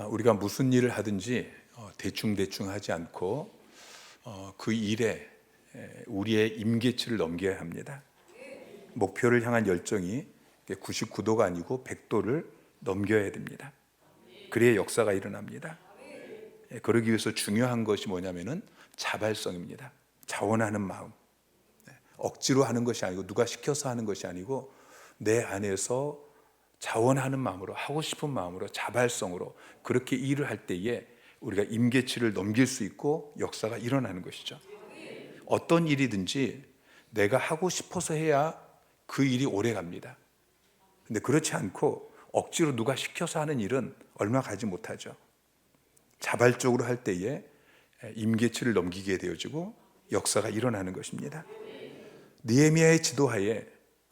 아, 우리가 무슨 일을 하든지 어, 대충대충 하지 않고 어, 그 일에 에, 우리의 임계치를 넘겨야 합니다. 목표를 향한 열정이 99도가 아니고 100도를 넘겨야 됩니다. 그래야 역사가 일어납니다. 예, 그러기 위해서 중요한 것이 뭐냐면은 자발성입니다. 자원하는 마음. 네, 억지로 하는 것이 아니고 누가 시켜서 하는 것이 아니고 내 안에서 자원하는 마음으로 하고 싶은 마음으로 자발성으로 그렇게 일을 할 때에 우리가 임계치를 넘길 수 있고 역사가 일어나는 것이죠. 어떤 일이든지 내가 하고 싶어서 해야 그 일이 오래 갑니다. 근데 그렇지 않고 억지로 누가 시켜서 하는 일은 얼마 가지 못하죠. 자발적으로 할 때에 임계치를 넘기게 되어지고 역사가 일어나는 것입니다. 니에미아의 지도하에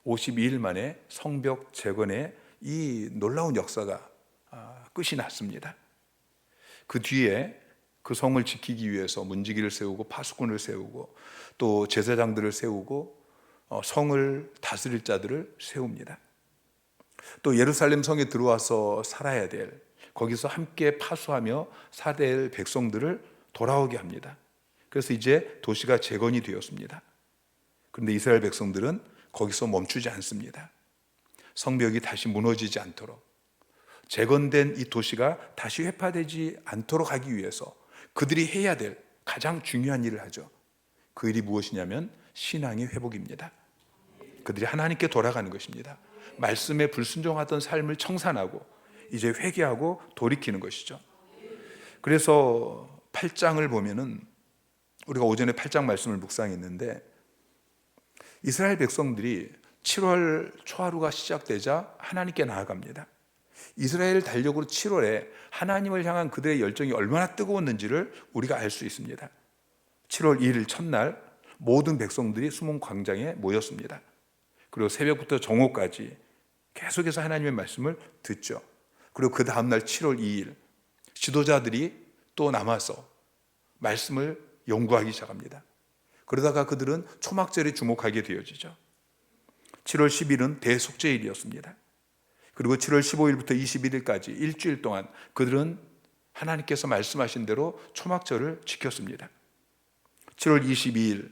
52일 만에 성벽 재건의 이 놀라운 역사가 아, 끝이 났습니다. 그 뒤에 그 성을 지키기 위해서 문지기를 세우고 파수꾼을 세우고 또 제사장들을 세우고 어, 성을 다스릴 자들을 세웁니다. 또 예루살렘 성에 들어와서 살아야 될 거기서 함께 파수하며 사될 백성들을 돌아오게 합니다. 그래서 이제 도시가 재건이 되었습니다. 그런데 이스라엘 백성들은 거기서 멈추지 않습니다. 성벽이 다시 무너지지 않도록 재건된 이 도시가 다시 회파되지 않도록 하기 위해서 그들이 해야 될 가장 중요한 일을 하죠. 그 일이 무엇이냐면 신앙의 회복입니다. 그들이 하나님께 돌아가는 것입니다. 말씀에 불순종하던 삶을 청산하고 이제 회개하고 돌이키는 것이죠. 그래서 8장을 보면은 우리가 오전에 8장 말씀을 묵상했는데 이스라엘 백성들이 7월 초하루가 시작되자 하나님께 나아갑니다. 이스라엘 달력으로 7월에 하나님을 향한 그들의 열정이 얼마나 뜨거웠는지를 우리가 알 수 있습니다. 7월 1일 첫날 모든 백성들이 수문 광장에 모였습니다. 그리고 새벽부터 정오까지 계속해서 하나님의 말씀을 듣죠. 그리고 그 다음날 7월 2일 지도자들이 또 남아서 말씀을 연구하기 시작합니다. 그러다가 그들은 초막절에 주목하게 되어지죠. 7월 10일은 대속죄일이었습니다. 그리고 7월 15일부터 21일까지 일주일 동안 그들은 하나님께서 말씀하신 대로 초막절을 지켰습니다. 7월 22일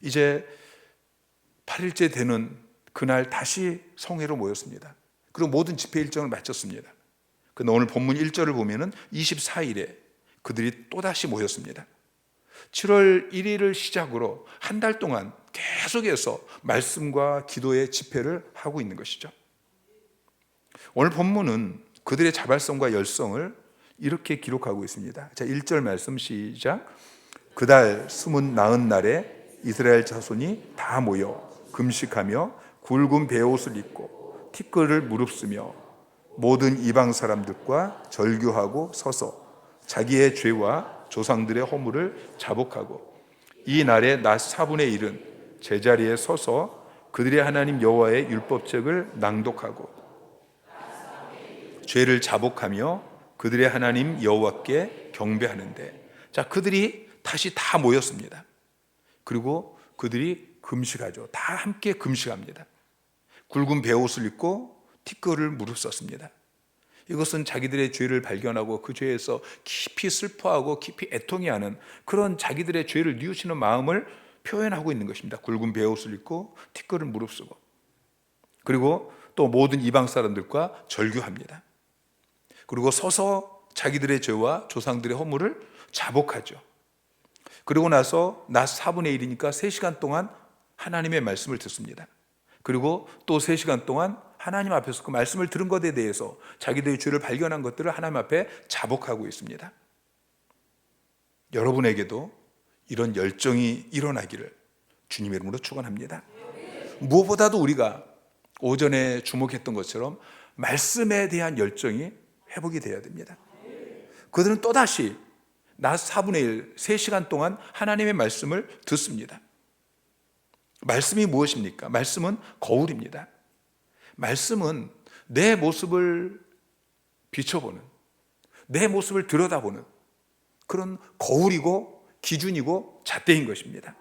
이제 8일째 되는 그날 다시 성회로 모였습니다. 그리고 모든 집회 일정을 마쳤습니다. 근데 오늘 본문 1절을 보면은 24일에 그들이 또다시 모였습니다. 7월 1일을 시작으로 한 달 동안 계속해서 말씀과 기도의 집회를 하고 있는 것이죠. 오늘 본문은 그들의 자발성과 열성을 이렇게 기록하고 있습니다. 자, 1절 말씀 시작. 그달 숨은 나은 날에 이스라엘 자손이 다 모여 금식하며 굵은 베옷을 입고 티끌을 무릅쓰며 모든 이방 사람들과 절규하고 서서 자기의 죄와 조상들의 허물을 자복하고 이 날에 낮 4분의 1은 제자리에 서서 그들의 하나님 여호와의 율법책을 낭독하고 죄를 자복하며 그들의 하나님 여호와께 경배하는데 자 그들이 다시 다 모였습니다. 그리고 그들이 금식하죠. 다 함께 금식합니다. 굵은 베옷을 입고 티끌을 무릅썼습니다. 이것은 자기들의 죄를 발견하고 그 죄에서 깊이 슬퍼하고 깊이 애통해하는 그런 자기들의 죄를 뉘우치는 마음을 표현하고 있는 것입니다. 굵은 베옷을 입고 티끌을 무릅쓰고 그리고 또 모든 이방 사람들과 절규합니다. 그리고 서서 자기들의 죄와 조상들의 허물을 자복하죠. 그리고 나서 낮 4분의 1이니까 3시간 동안 하나님의 말씀을 듣습니다. 그리고 또 3시간 동안 하나님 앞에서 그 말씀을 들은 것에 대해서 자기들의 죄를 발견한 것들을 하나님 앞에 자복하고 있습니다. 여러분에게도 이런 열정이 일어나기를 주님의 이름으로 축원합니다. 무엇보다도 우리가 오전에 주목했던 것처럼 말씀에 대한 열정이 회복이 되어야 됩니다. 그들은 또다시 낮 4분의 1, 3시간 동안 하나님의 말씀을 듣습니다. 말씀이 무엇입니까? 말씀은 거울입니다. 말씀은 내 모습을 비춰보는, 내 모습을 들여다보는 그런 거울이고 기준이고 잣대인 것입니다.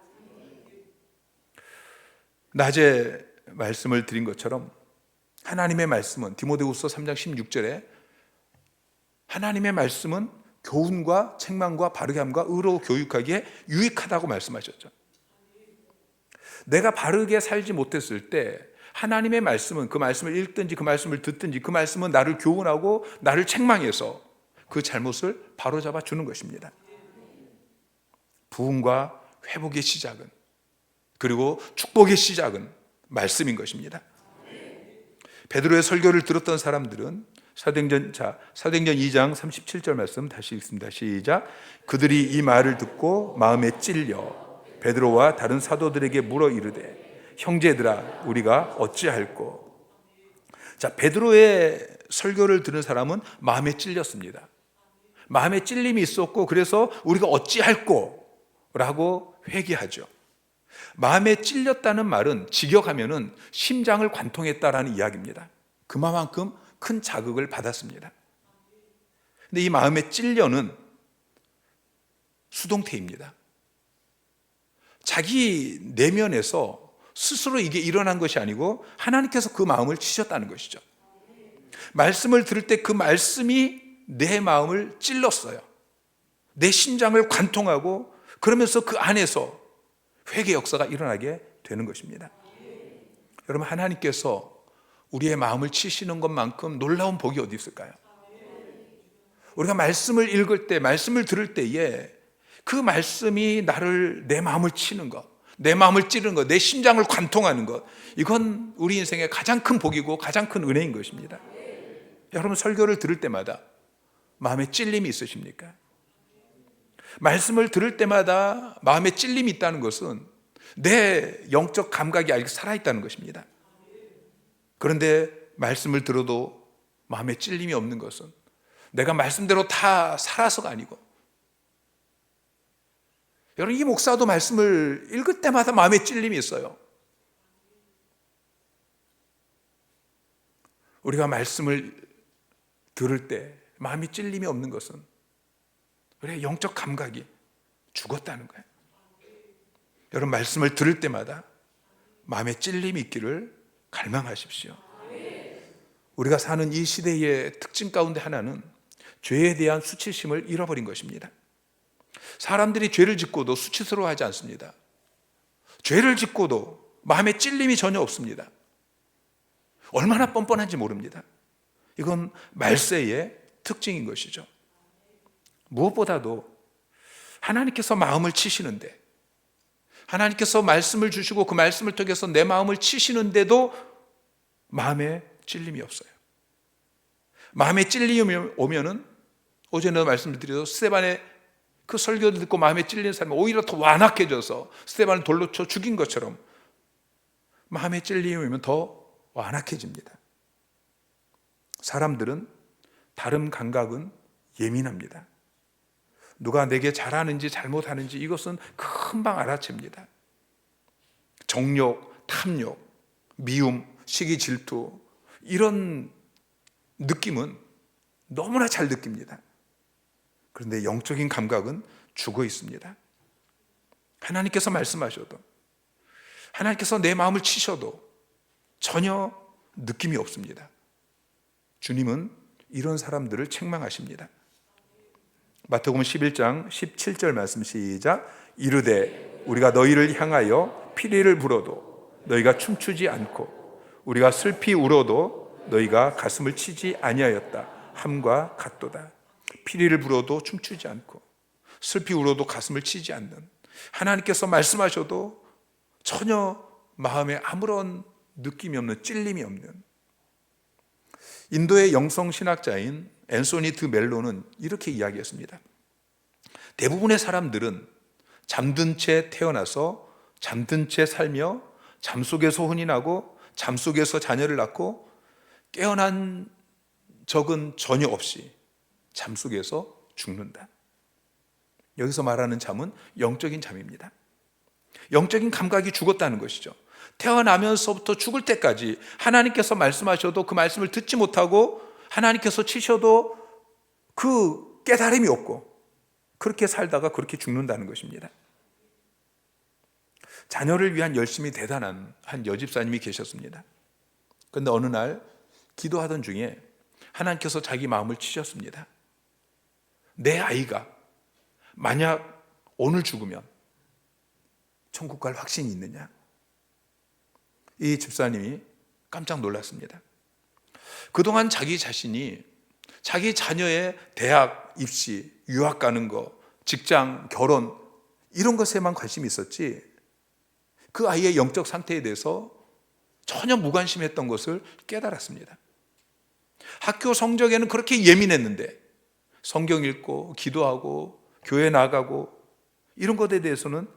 낮에 말씀을 드린 것처럼 하나님의 말씀은 디모데후서 3장 16절에 하나님의 말씀은 교훈과 책망과 바르게 함과 의로 교육하기에 유익하다고 말씀하셨죠. 내가 바르게 살지 못했을 때 하나님의 말씀은 그 말씀을 읽든지 그 말씀을 듣든지 그 말씀은 나를 교훈하고 나를 책망해서 그 잘못을 바로잡아 주는 것입니다. 부흥과 회복의 시작은 그리고 축복의 시작은 말씀인 것입니다. 베드로의 설교를 들었던 사람들은 사도행전 자 사도행전 2장 37절 말씀 다시 읽습니다. 시작. 그들이 이 말을 듣고 마음에 찔려 베드로와 다른 사도들에게 물어 이르되 형제들아 우리가 어찌할꼬 자 베드로의 설교를 들은 사람은 마음에 찔렸습니다. 마음에 찔림이 있었고 그래서 우리가 어찌할꼬 라고 회개하죠. 마음에 찔렸다는 말은 직역하면은 심장을 관통했다라는 이야기입니다. 그만큼 큰 자극을 받았습니다. 근데 이 마음에 찔려는 수동태입니다. 자기 내면에서 스스로 이게 일어난 것이 아니고 하나님께서 그 마음을 치셨다는 것이죠. 말씀을 들을 때 그 말씀이 내 마음을 찔렀어요. 내 심장을 관통하고 그러면서 그 안에서 회개 역사가 일어나게 되는 것입니다. 여러분 하나님께서 우리의 마음을 치시는 것만큼 놀라운 복이 어디 있을까요? 우리가 말씀을 읽을 때, 말씀을 들을 때에 그 말씀이 나를 내 마음을 치는 것, 내 마음을 찌르는 것, 내 심장을 관통하는 것, 이건 우리 인생의 가장 큰 복이고 가장 큰 은혜인 것입니다. 여러분 설교를 들을 때마다 마음에 찔림이 있으십니까? 말씀을 들을 때마다 마음에 찔림이 있다는 것은 내 영적 감각이 아직 살아있다는 것입니다. 그런데 말씀을 들어도 마음에 찔림이 없는 것은 내가 말씀대로 다 살아서가 아니고 여러분 이 목사도 말씀을 읽을 때마다 마음에 찔림이 있어요. 우리가 말씀을 들을 때 마음이 찔림이 없는 것은 우리의 영적 감각이 죽었다는 거예요. 여러분 말씀을 들을 때마다 마음에 찔림이 있기를 갈망하십시오. 우리가 사는 이 시대의 특징 가운데 하나는 죄에 대한 수치심을 잃어버린 것입니다. 사람들이 죄를 짓고도 수치스러워하지 않습니다. 죄를 짓고도 마음에 찔림이 전혀 없습니다. 얼마나 뻔뻔한지 모릅니다. 이건 말세의 특징인 것이죠. 무엇보다도 하나님께서 마음을 치시는데 하나님께서 말씀을 주시고 그 말씀을 통해서 내 마음을 치시는데도 마음에 찔림이 없어요. 마음에 찔림이 오면은 어제도 말씀드려도 스테반의 그 설교를 듣고 마음에 찔린 사람이 오히려 더 완악해져서 스테반을 돌로 쳐 죽인 것처럼 마음에 찔림이 오면 더 완악해집니다. 사람들은 다른 감각은 예민합니다. 누가 내게 잘하는지 잘못하는지 이것은 금방 알아챕니다. 정욕, 탐욕, 미움, 시기, 질투 이런 느낌은 너무나 잘 느낍니다. 그런데 영적인 감각은 죽어 있습니다. 하나님께서 말씀하셔도 하나님께서 내 마음을 치셔도 전혀 느낌이 없습니다. 주님은 이런 사람들을 책망하십니다. 마태복음 11장 17절 말씀 시작. 이르되 우리가 너희를 향하여 피리를 불어도 너희가 춤추지 않고 우리가 슬피 울어도 너희가 가슴을 치지 아니하였다. 함과 같도다. 피리를 불어도 춤추지 않고 슬피 울어도 가슴을 치지 않는 하나님께서 말씀하셔도 전혀 마음에 아무런 느낌이 없는 찔림이 없는 인도의 영성 신학자인 앤소니 드 멜로는 이렇게 이야기했습니다. 대부분의 사람들은 잠든 채 태어나서 잠든 채 살며 잠 속에서 혼이 나고 잠 속에서 자녀를 낳고 깨어난 적은 전혀 없이 잠 속에서 죽는다. 여기서 말하는 잠은 영적인 잠입니다. 영적인 감각이 죽었다는 것이죠. 태어나면서부터 죽을 때까지 하나님께서 말씀하셔도 그 말씀을 듣지 못하고 하나님께서 치셔도 그 깨달음이 없고 그렇게 살다가 그렇게 죽는다는 것입니다. 자녀를 위한 열심이 대단한 한 여집사님이 계셨습니다. 그런데 어느 날 기도하던 중에 하나님께서 자기 마음을 치셨습니다. 내 아이가 만약 오늘 죽으면 천국 갈 확신이 있느냐? 이 집사님이 깜짝 놀랐습니다. 그동안 자기 자신이 자기 자녀의 대학 입시, 유학 가는 거, 직장, 결혼 이런 것에만 관심이 있었지 그 아이의 영적 상태에 대해서 전혀 무관심했던 것을 깨달았습니다. 학교 성적에는 그렇게 예민했는데 성경 읽고 기도하고 교회 나가고 이런 것에 대해서는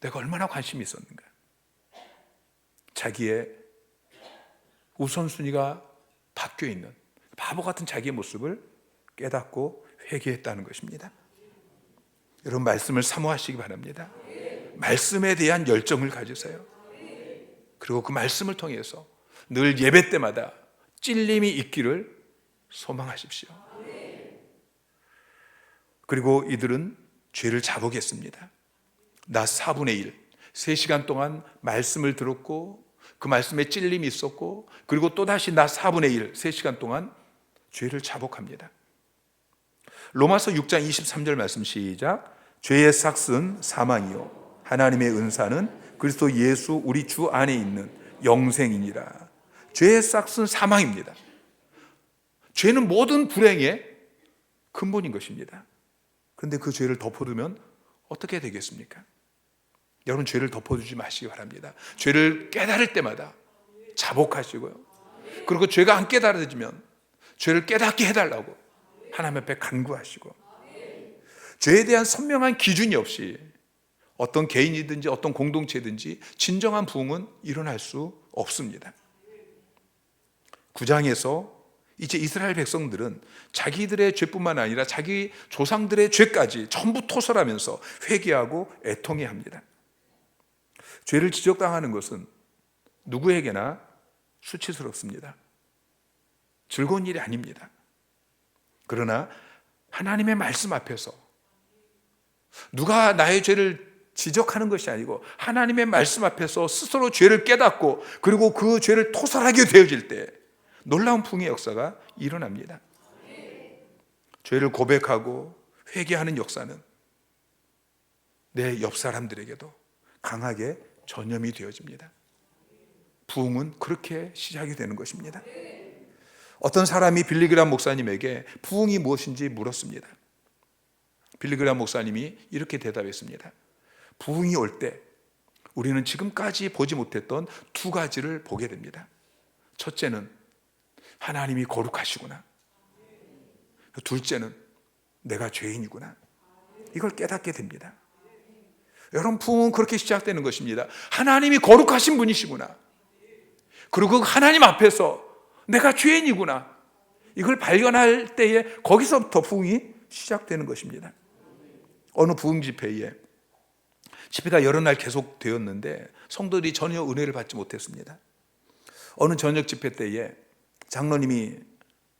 내가 얼마나 관심이 있었는가. 자기의 우선순위가 바뀌어 있는 바보 같은 자기의 모습을 깨닫고 회개했다는 것입니다. 여러분 말씀을 사모하시기 바랍니다. 말씀에 대한 열정을 가지세요. 그리고 그 말씀을 통해서 늘 예배 때마다 찔림이 있기를 소망하십시오. 그리고 이들은 죄를 자복했습니다. 낮 4분의 1, 3시간 동안 말씀을 들었고 그 말씀에 찔림이 있었고 그리고 또다시 낮 4분의 1, 3시간 동안 죄를 자복합니다. 로마서 6장 23절 말씀 시작. 죄의 삭은 사망이요 하나님의 은사는 그리스도 예수 우리 주 안에 있는 영생이니라. 죄의 삭은 사망입니다. 죄는 모든 불행의 근본인 것입니다. 그런데 그 죄를 덮어두면 어떻게 되겠습니까? 여러분 죄를 덮어두지 마시기 바랍니다. 죄를 깨달을 때마다 자복하시고요. 그리고 죄가 안 깨달아지면 죄를 깨닫게 해달라고 하나님 앞에 간구하시고 죄에 대한 선명한 기준이 없이 어떤 개인이든지 어떤 공동체든지 진정한 부흥은 일어날 수 없습니다. 구장에서 이제 이스라엘 백성들은 자기들의 죄뿐만 아니라 자기 조상들의 죄까지 전부 토설하면서 회개하고 애통해야 합니다. 죄를 지적당하는 것은 누구에게나 수치스럽습니다. 즐거운 일이 아닙니다. 그러나 하나님의 말씀 앞에서 누가 나의 죄를 지적하는 것이 아니고 하나님의 말씀 앞에서 스스로 죄를 깨닫고 그리고 그 죄를 토설하게 되어질 때 놀라운 풍의 역사가 일어납니다. 죄를 고백하고 회개하는 역사는 내 옆 사람들에게도 강하게 전염이 되어집니다. 부흥은 그렇게 시작이 되는 것입니다. 어떤 사람이 빌리그람 목사님에게 부흥이 무엇인지 물었습니다. 빌리그람 목사님이 이렇게 대답했습니다. 부흥이 올 때 우리는 지금까지 보지 못했던 두 가지를 보게 됩니다. 첫째는 하나님이 거룩하시구나. 둘째는 내가 죄인이구나. 이걸 깨닫게 됩니다. 여러분, 부흥은 그렇게 시작되는 것입니다. 하나님이 거룩하신 분이시구나. 그리고 그 하나님 앞에서 내가 죄인이구나. 이걸 발견할 때에 거기서부터 부흥이 시작되는 것입니다. 어느 부흥 집회에 집회가 여러 날 계속 되었는데 성도들이 전혀 은혜를 받지 못했습니다. 어느 저녁 집회 때에 장로님이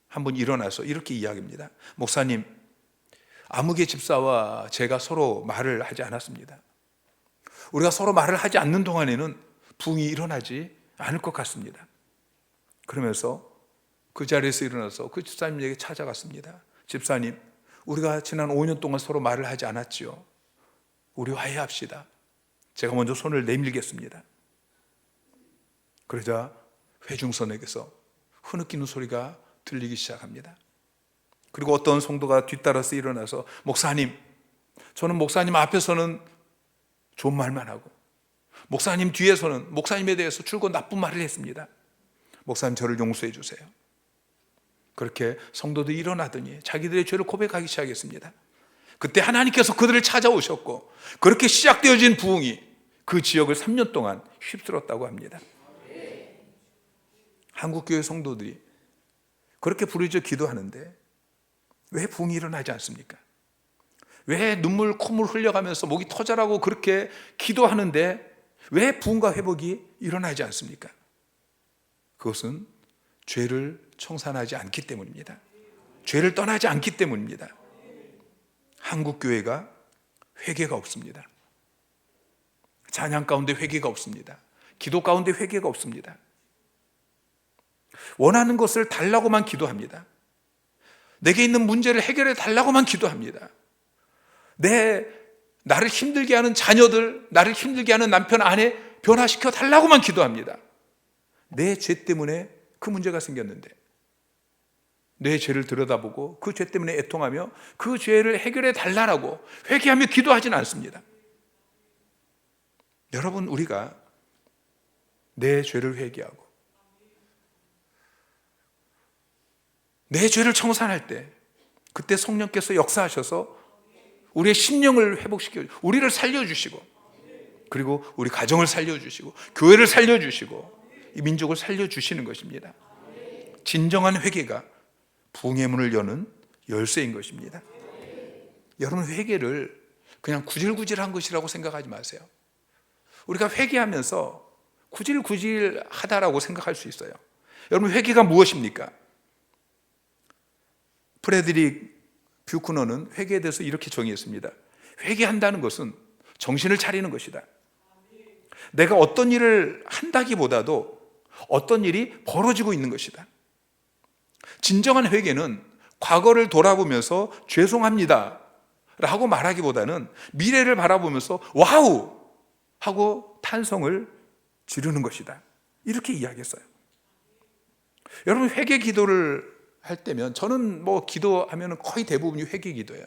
한 분 일어나서 이렇게 이야기합니다. 목사님, 아무개 집사와 제가 서로 말을 하지 않았습니다. 우리가 서로 말을 하지 않는 동안에는 붕이 일어나지 않을 것 같습니다. 그러면서 그 자리에서 일어나서 그 집사님에게 찾아갔습니다. 집사님, 우리가 지난 5년 동안 서로 말을 하지 않았지요. 우리 화해합시다. 제가 먼저 손을 내밀겠습니다. 그러자 회중선에게서 흐느끼는 소리가 들리기 시작합니다. 그리고 어떤 성도가 뒤따라서 일어나서 목사님, 저는 목사님 앞에서는 좋은 말만 하고 목사님 뒤에서는 목사님에 대해서 줄곧 나쁜 말을 했습니다. 목사님 저를 용서해 주세요. 그렇게 성도들이 일어나더니 자기들의 죄를 고백하기 시작했습니다. 그때 하나님께서 그들을 찾아오셨고 그렇게 시작되어진 부흥이 그 지역을 3년 동안 휩쓸었다고 합니다. 한국 교회 성도들이 그렇게 부르짖어 기도하는데 왜 붕이 일어나지 않습니까? 왜 눈물 콧물 흘려가면서 목이 터져라고 그렇게 기도하는데 왜 부흥과 회복이 일어나지 않습니까? 그것은 죄를 청산하지 않기 때문입니다. 죄를 떠나지 않기 때문입니다. 한국 교회가 회개가 없습니다. 찬양 가운데 회개가 없습니다. 기도 가운데 회개가 없습니다. 원하는 것을 달라고만 기도합니다. 내게 있는 문제를 해결해 달라고만 기도합니다. 내 나를 힘들게 하는 자녀들, 나를 힘들게 하는 남편, 아내 변화시켜 달라고만 기도합니다. 내 죄 때문에 그 문제가 생겼는데 내 죄를 들여다보고 그 죄 때문에 애통하며 그 죄를 해결해 달라고 회개하며 기도하지는 않습니다. 여러분 우리가 내 죄를 회개하고 내 죄를 청산할 때 그때 성령께서 역사하셔서 우리의 심령을 회복시켜 우리를 살려 주시고 그리고 우리 가정을 살려 주시고 교회를 살려 주시고 이 민족을 살려 주시는 것입니다. 진정한 회개가 부흥의 문을 여는 열쇠인 것입니다. 여러분 회개를 그냥 구질구질한 것이라고 생각하지 마세요. 우리가 회개하면서 구질구질하다라고 생각할 수 있어요. 여러분 회개가 무엇입니까? 프레드릭 뷰크너는 회개에 대해서 이렇게 정의했습니다. 회개한다는 것은 정신을 차리는 것이다. 내가 어떤 일을 한다기보다도 어떤 일이 벌어지고 있는 것이다. 진정한 회개는 과거를 돌아보면서 죄송합니다. 라고 말하기보다는 미래를 바라보면서 와우! 하고 탄성을 지르는 것이다. 이렇게 이야기했어요. 여러분, 회개 기도를 할 때면 저는 뭐 기도하면 거의 대부분이 회개 기도예요.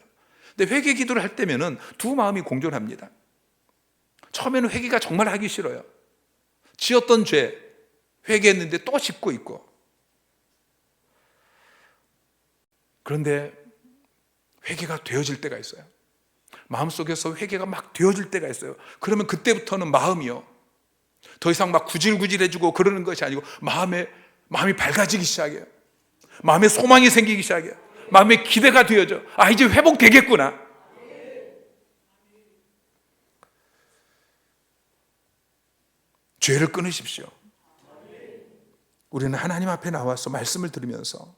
근데 회개 기도를 할 때면은 두 마음이 공존합니다. 처음에는 회개가 정말 하기 싫어요. 지었던 죄 회개했는데 또 짓고 있고. 그런데 회개가 되어질 때가 있어요. 마음속에서 회개가 막 되어질 때가 있어요. 그러면 그때부터는 마음이요. 더 이상 막 구질구질해지고 그러는 것이 아니고 마음에 마음이 밝아지기 시작해요. 마음에 소망이 생기기 시작해요. 마음에 기대가 되어져. 아, 이제 회복되겠구나. 죄를 끊으십시오. 우리는 하나님 앞에 나와서 말씀을 들으면서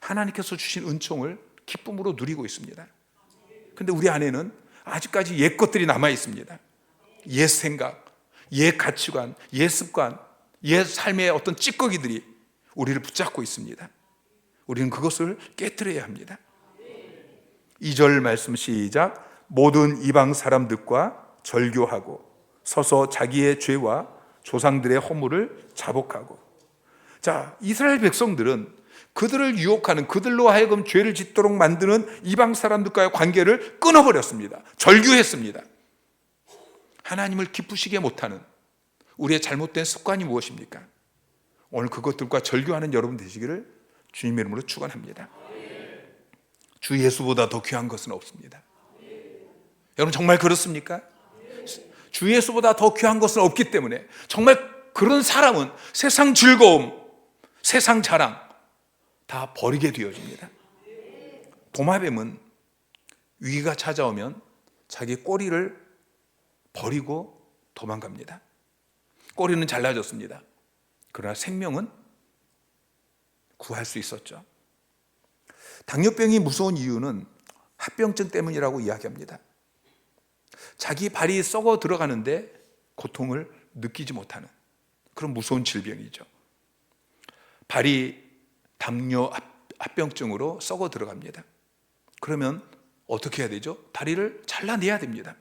하나님께서 주신 은총을 기쁨으로 누리고 있습니다. 근데 우리 안에는 아직까지 옛 것들이 남아 있습니다. 옛 생각, 옛 가치관, 옛 습관, 옛 삶의 어떤 찌꺼기들이 우리를 붙잡고 있습니다. 우리는 그것을 깨뜨려야 합니다. 2절 말씀 시작. 모든 이방 사람들과 절교하고 서서 자기의 죄와 조상들의 허물을 자복하고. 자, 이스라엘 백성들은 그들을 유혹하는 그들로 하여금 죄를 짓도록 만드는 이방 사람들과의 관계를 끊어버렸습니다. 절규했습니다. 하나님을 기쁘시게 못하는 우리의 잘못된 습관이 무엇입니까? 오늘 그것들과 절규하는 여러분 되시기를 주님의 이름으로 축원합니다. 주 예수보다 더 귀한 것은 없습니다. 여러분 정말 그렇습니까? 주 예수보다 더 귀한 것은 없기 때문에 정말 그런 사람은 세상 즐거움, 세상 자랑 다 버리게 되어집니다. 도마뱀은 위기가 찾아오면 자기 꼬리를 버리고 도망갑니다. 꼬리는 잘라졌습니다. 그러나 생명은 구할 수 있었죠. 당뇨병이 무서운 이유는 합병증 때문이라고 이야기합니다. 자기 발이 썩어 들어가는데 고통을 느끼지 못하는 그런 무서운 질병이죠. 발이 당뇨 합병증으로 썩어 들어갑니다. 그러면 어떻게 해야 되죠? 다리를 잘라내야 됩니다.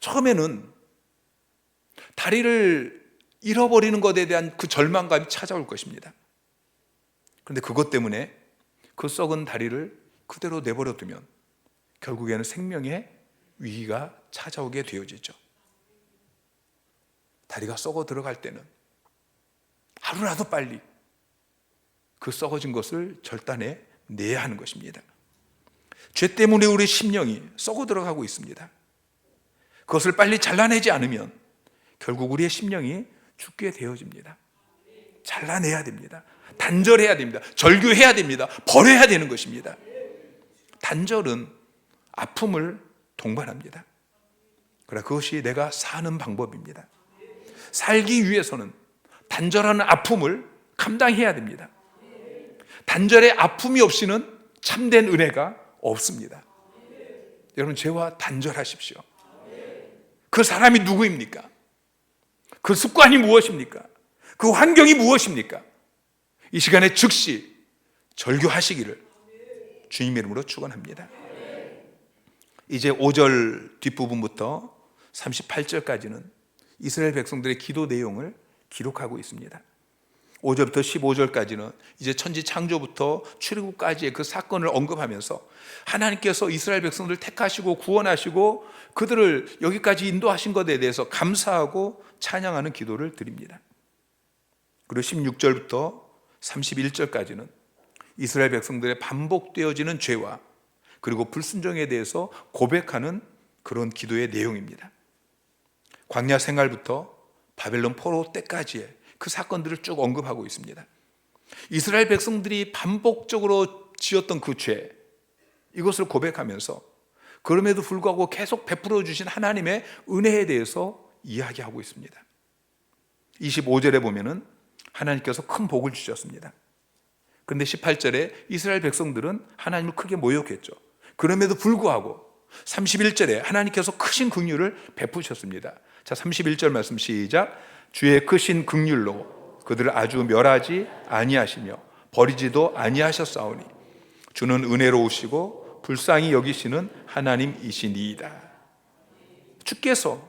처음에는 다리를 잃어버리는 것에 대한 그 절망감이 찾아올 것입니다. 그런데 그것 때문에 그 썩은 다리를 그대로 내버려 두면 결국에는 생명의 위기가 찾아오게 되어지죠. 다리가 썩어 들어갈 때는 하루라도 빨리 그 썩어진 것을 절단해 내야 하는 것입니다. 죄 때문에 우리 심령이 썩어 들어가고 있습니다. 그것을 빨리 잘라내지 않으면 결국 우리의 심령이 죽게 되어집니다. 잘라내야 됩니다. 단절해야 됩니다. 절규해야 됩니다. 버려야 되는 것입니다. 단절은 아픔을 동반합니다. 그러나 그것이 내가 사는 방법입니다. 살기 위해서는 단절하는 아픔을 감당해야 됩니다. 단절의 아픔이 없이는 참된 은혜가 없습니다. 여러분, 죄와 단절하십시오. 그 사람이 누구입니까? 그 습관이 무엇입니까? 그 환경이 무엇입니까? 이 시간에 즉시 절규하시기를 주님 이름으로 축원합니다. 이제 5절 뒷부분부터 38절까지는 이스라엘 백성들의 기도 내용을 기록하고 있습니다. 5절부터 15절까지는 이제 천지 창조부터 출애굽까지의 그 사건을 언급하면서 하나님께서 이스라엘 백성들을 택하시고 구원하시고 그들을 여기까지 인도하신 것에 대해서 감사하고 찬양하는 기도를 드립니다. 그리고 16절부터 31절까지는 이스라엘 백성들의 반복되어지는 죄와 그리고 불순종에 대해서 고백하는 그런 기도의 내용입니다. 광야 생활부터 바벨론 포로 때까지의 그 사건들을 쭉 언급하고 있습니다. 이스라엘 백성들이 반복적으로 지었던 그 죄, 이것을 고백하면서 그럼에도 불구하고 계속 베풀어 주신 하나님의 은혜에 대해서 이야기하고 있습니다. 25절에 보면은 하나님께서 큰 복을 주셨습니다. 그런데 18절에 이스라엘 백성들은 하나님을 크게 모욕했죠. 그럼에도 불구하고 31절에 하나님께서 크신 긍휼을 베푸셨습니다. 자, 31절 말씀 시작. 주의 크신 긍휼로 그들을 아주 멸하지 아니하시며 버리지도 아니하셨사오니 주는 은혜로우시고 불쌍히 여기시는 하나님이시니이다. 주께서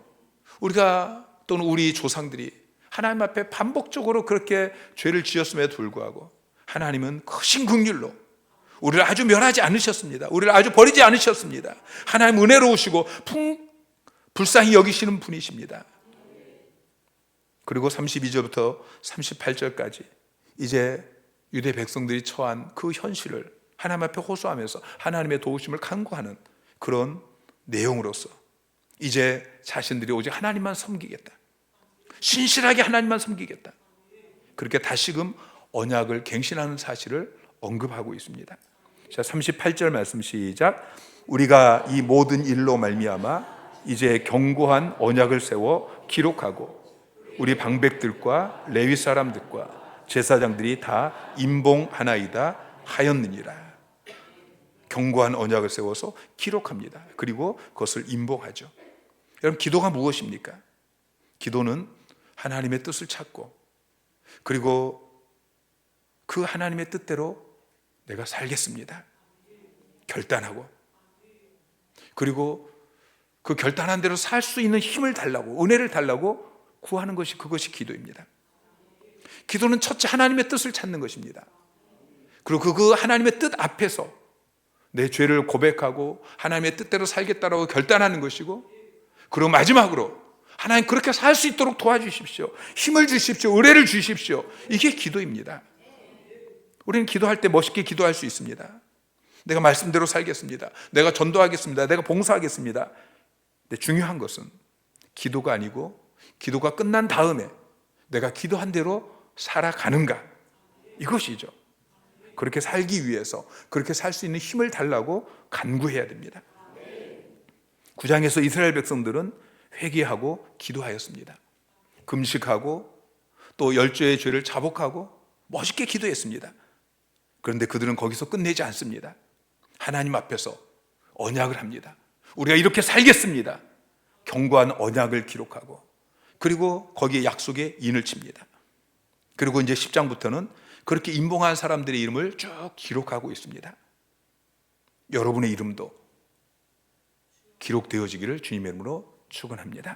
우리가 또는 우리 조상들이 하나님 앞에 반복적으로 그렇게 죄를 지었음에도 불구하고 하나님은 크신 긍휼로 우리를 아주 멸하지 않으셨습니다. 우리를 아주 버리지 않으셨습니다. 하나님 은혜로우시고 풍 불쌍히 여기시는 분이십니다. 그리고 32절부터 38절까지 이제 유대 백성들이 처한 그 현실을 하나님 앞에 호소하면서 하나님의 도우심을 간구하는 그런 내용으로서 이제 자신들이 오직 하나님만 섬기겠다. 신실하게 하나님만 섬기겠다. 그렇게 다시금 언약을 갱신하는 사실을 언급하고 있습니다. 자, 38절 말씀 시작. 우리가 이 모든 일로 말미암아 이제 견고한 언약을 세워 기록하고 우리 방백들과 레위 사람들과 제사장들이 다 임봉하나이다 하였느니라. 견고한 언약을 세워서 기록합니다. 그리고 그것을 임봉하죠. 여러분 기도가 무엇입니까? 기도는 하나님의 뜻을 찾고 그리고 그 하나님의 뜻대로 내가 살겠습니다. 결단하고 그리고 그 결단한 대로 살 수 있는 힘을 달라고 은혜를 달라고 구하는 것이 그것이 기도입니다. 기도는 첫째 하나님의 뜻을 찾는 것입니다. 그리고 그 하나님의 뜻 앞에서 내 죄를 고백하고 하나님의 뜻대로 살겠다라고 결단하는 것이고 그리고 마지막으로 하나님 그렇게 살 수 있도록 도와주십시오. 힘을 주십시오. 은혜를 주십시오. 이게 기도입니다. 우리는 기도할 때 멋있게 기도할 수 있습니다. 내가 말씀대로 살겠습니다. 내가 전도하겠습니다. 내가 봉사하겠습니다. 근데 중요한 것은 기도가 아니고 기도가 끝난 다음에 내가 기도한 대로 살아가는가 이것이죠. 그렇게 살기 위해서 그렇게 살 수 있는 힘을 달라고 간구해야 됩니다. 9장에서 이스라엘 백성들은 회개하고 기도하였습니다. 금식하고 또 열조의 죄를 자복하고 멋있게 기도했습니다. 그런데 그들은 거기서 끝내지 않습니다. 하나님 앞에서 언약을 합니다. 우리가 이렇게 살겠습니다. 견고한 언약을 기록하고 그리고 거기에 약속에 인을 칩니다. 그리고 이제 10장부터는 그렇게 임봉한 사람들의 이름을 쭉 기록하고 있습니다. 여러분의 이름도 기록되어지기를 주님의 이름으로 축원합니다.